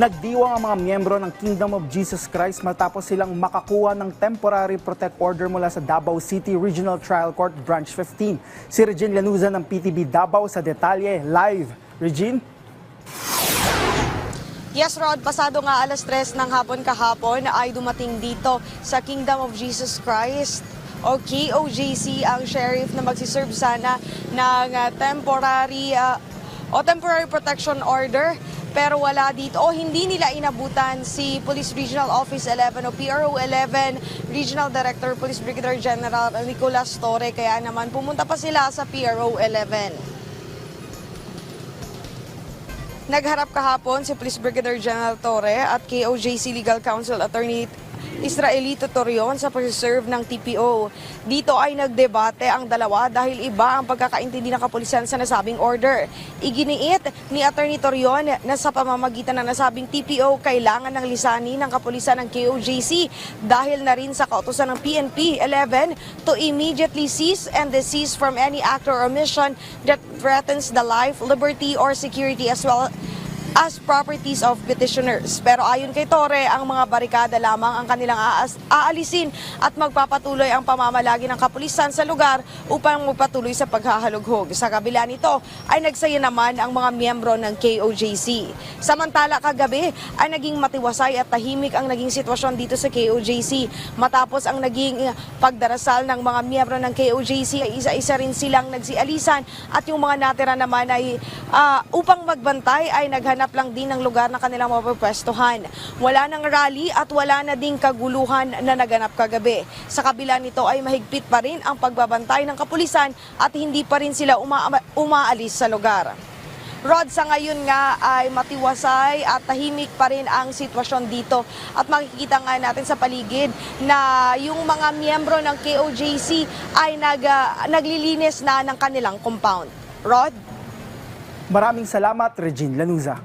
Nagdiwang ang mga miyembro ng Kingdom of Jesus Christ matapos silang makakuha ng temporary protect order mula sa Davao City Regional Trial Court Branch 15. Si Regine Lanuza ng PTB Davao sa detalye live. Regine? Yes, Rod, pasado nga alas 3 ng hapon kahapon ay dumating dito sa Kingdom of Jesus Christ o KOJC ang sheriff na magsiserve sana ng uh, temporary uh, o temporary protection order pero wala dito. O hindi nila inabutan si Police Regional Office 11 o PRO 11 Regional Director Police Brigadier General Nicolas Torre. Kaya naman pumunta pa sila sa PRO 11 Nagharap kahapon si Police Brigadier General Torre at KOJC Legal Counsel Attorney Israelito Torion sa pag-serve ng TPO. Dito ay nagdebate ang dalawa dahil iba ang pagkakaintindi ng kapulisan sa nasabing order. Iginiit ni Attorney Torion na sa pamamagitan ng nasabing TPO kailangan ng lisani ng kapulisan ng KOJC dahil na rin sa kautosan ng PNP 11 to immediately cease and desist from any act or omission that threatens the life, liberty, or security as well as properties of petitioners. Pero ayon kay Torre, ang mga barikada lamang ang kanilang aalisin at magpapatuloy ang pamamalagi ng kapulisan sa lugar upang magpatuloy sa paghahalughog. Sa kabila nito ay nagsaya naman ang mga miyembro ng KOJC. Samantala kagabi ay naging matiwasay at tahimik ang naging sitwasyon dito sa KOJC matapos ang naging pagdarasal ng mga miyembro ng KOJC ay isa-isa rin silang nagsialisan at yung mga natira naman ay ah, upang magbantay ay naghanap lang din ng lugar na kanilang mapapwestuhan. Wala nang rally at wala na ding kaguluhan na naganap kagabi. Sa kabila nito ay mahigpit pa rin ang pagbabantay ng kapulisan at hindi pa rin sila uma- umaalis sa lugar. Rod, sa ngayon nga ay matiwasay at tahimik pa rin ang sitwasyon dito. At makikita nga natin sa paligid na yung mga miyembro ng KOJC ay nag, ah, naglilinis na ng kanilang compound. Rod? Maraming salamat, Regine Lanuza.